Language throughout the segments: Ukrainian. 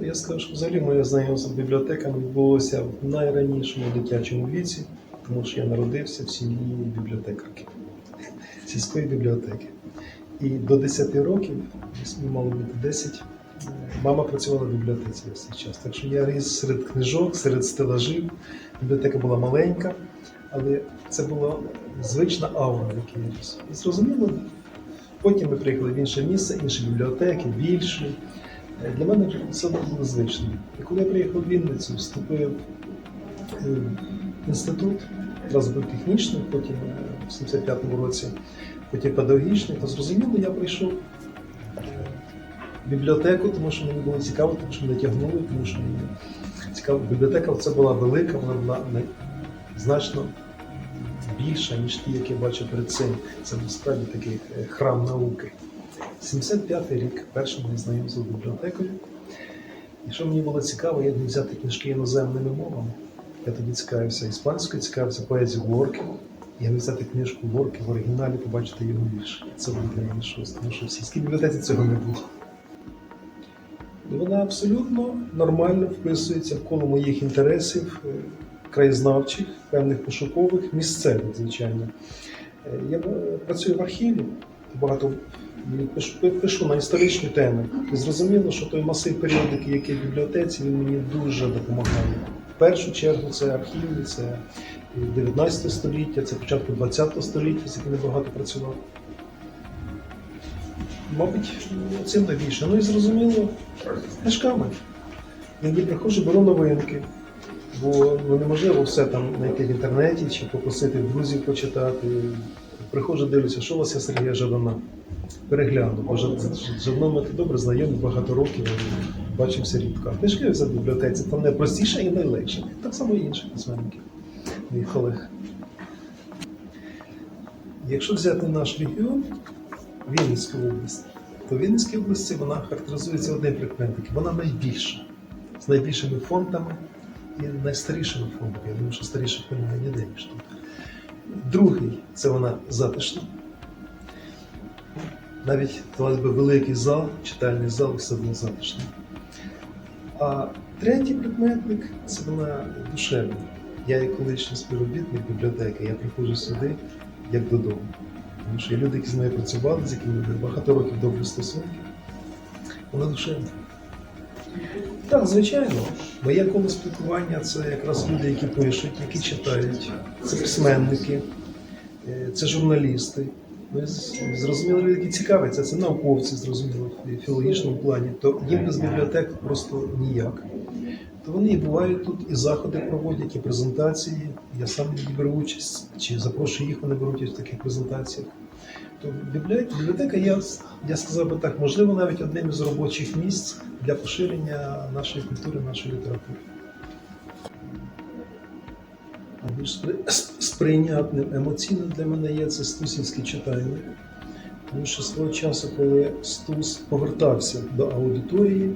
Я скажу, що взагалі моє знайомство з бібліотеками відбулося в найранішому дитячому віці, тому що я народився в сім'ї бібліотекарки, сільської бібліотеки. І до 10 років, мені мало бути 10, е, мама працювала в бібліотеці весь цей час. Так що я ріс серед книжок, серед стелажів. Бібліотека була маленька, але це була звична аура, в якій я ріс. І зрозуміло, потім ми приїхали в інше місце, інші бібліотеки, більші. Е, Для мене це було звичним. І коли я приїхав в Вінницю, вступив е, в інститут, одразу був технічний, потім е, в 75-му році, потім педагогічний, то зрозуміло, я прийшов в бібліотеку, тому що мені було цікаво, тому що мене тягнули, тому що мені цікаво. Бібліотека це була велика, вона була значно більша, ніж ті, які я бачив перед цим. Це був справді такий храм науки. 75-й рік, перше моє знайомство з бібліотекою. І що мені було цікаво, міг взяти книжки іноземними мовами. Я тоді цікавився іспанською, цікавився поезією Ворки. Я міг взяти книжку Ворки в оригіналі, побачити його вірш. Це було для мене щось, тому що в сільській бібліотеці цього не було. І вона абсолютно нормально вписується в коло моїх інтересів, е, краєзнавчих, певних пошукових, місцевих, звичайно. Е, Я е, працюю в архіві, багато пишу, пишу на історичні теми. І зрозуміло, що той масив періодики, який в бібліотеці, він мені дуже допомагає. В першу чергу це архівні, це 19 століття, це початку 20 століття, з яким я багато працював. Мабуть, цим найбільше. Ну і зрозуміло, книжками. Іноді приходжу, беру новинки, бо ну, неможливо все там знайти в інтернеті чи попросити друзів почитати. Приходжу, дивлюся, що у вас є Сергія Жадана. Перегляну, бо Жад- з ми добре знайомі багато років, бачився рідко. Книжки в бібліотеці там найпростіше і найлегше. Так само і інших письменників, моїх колег. Якщо взяти наш регіон, Вінницьку область, то в Вінницькій області вона характеризується одним прикметником. Вона найбільша, з найбільшими фондами і найстарішими фондами. Я думаю, що старіших немає ніде ніж тут. Другий це вона затишна. Навіть здавалось би, великий зал, читальний зал, все одно затишний. А третій прикметник це вона душевна. Я, як колишній співробітник бібліотеки, я приходжу сюди як додому. Тому що є люди, які з мною працювали, з якими багато років добрі стосунки. Вона душевна. Так, звичайно, моє коло спілкування це якраз люди, які пишуть, які читають, це письменники, це журналісти. Ну, зрозуміло, люди, які цікавляться, це науковці, зрозуміло, в філологічному плані, то їм без бібліотек просто ніяк. То вони і бувають тут, і заходи проводять, і презентації. Я сам беру участь, чи запрошую їх, вони беруть в таких презентаціях. То бібліотека я, я сказав би так, можливо, навіть одним із робочих місць для поширення нашої культури, нашої літератури. Сприйнятним емоційно для мене є це Стусівський читальник. Тому що свого часу, коли Стус повертався до аудиторії,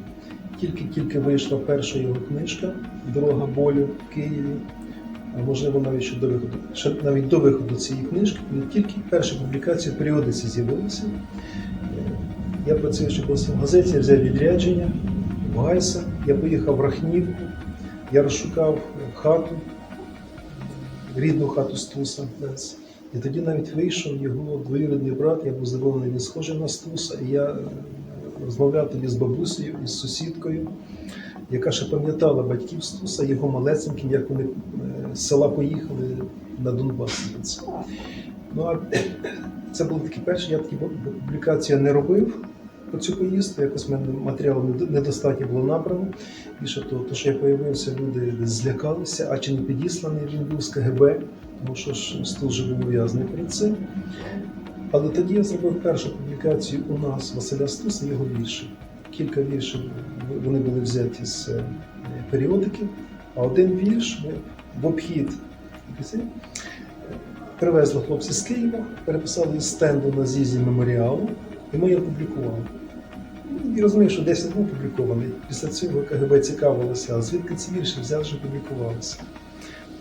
тільки-тільки вийшла перша його книжка Дорога болю в Києві. А можливо, навіть ще до виходу, ще навіть до виходу цієї книжки, коли тільки перша публікація в періодиці з'явилася. Я працюю ще колись в газеті, я взяв відрядження в Гайса, я поїхав в Рахнівку, я розшукав хату, рідну хату Стуса. десь. І тоді навіть вийшов його двоюрідний брат, я був здивований, він схожий на Стуса. І я е, розмовляв тоді з бабусею і з сусідкою, яка ще пам'ятала батьків Стуса, його малесеньким, як вони е, з села поїхали на Донбас. Ну а це були такі перші, я такі публікації не робив про цю поїздку, якось мене матеріалу недостатньо було набрано. Більше того, то, що я появився, люди злякалися, а чи не підісланий він був з КГБ, тому що ж Стус вже був ув'язаний перед цим. Але тоді я зробив першу публікацію у нас Василя Стуса, його вірші. Кілька віршів вони були взяті з е, періодики, а один вірш в обхід привезли хлопці з Києва, переписали із стенду на з'їзді меморіалу, і ми його публікували. Ну, І розумію, що 10 був опублікований. Після цього КГБ цікавилося, а звідки ці вірші взяли, що публікувалися.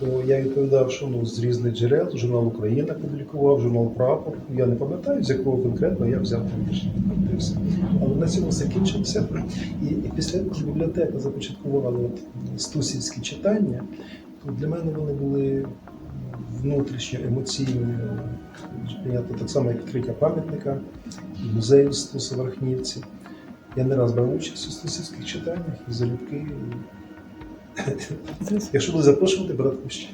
то я відповідав, що ну, з різних джерел, журнал Україна публікував, журнал Прапор. Я не пам'ятаю, з якого конкретно я взяв там рішення. І все. Але на цьому закінчився. І, і після того, як бібліотека започаткувала от, стусівські читання, то для мене вони були внутрішньо емоційною. Прийнято так само, як відкриття пам'ятника, музею Стуса Верхнівці. Я не раз брав участь у стусівських читаннях і залюбки. Якщо буде запрошувати, брати ще.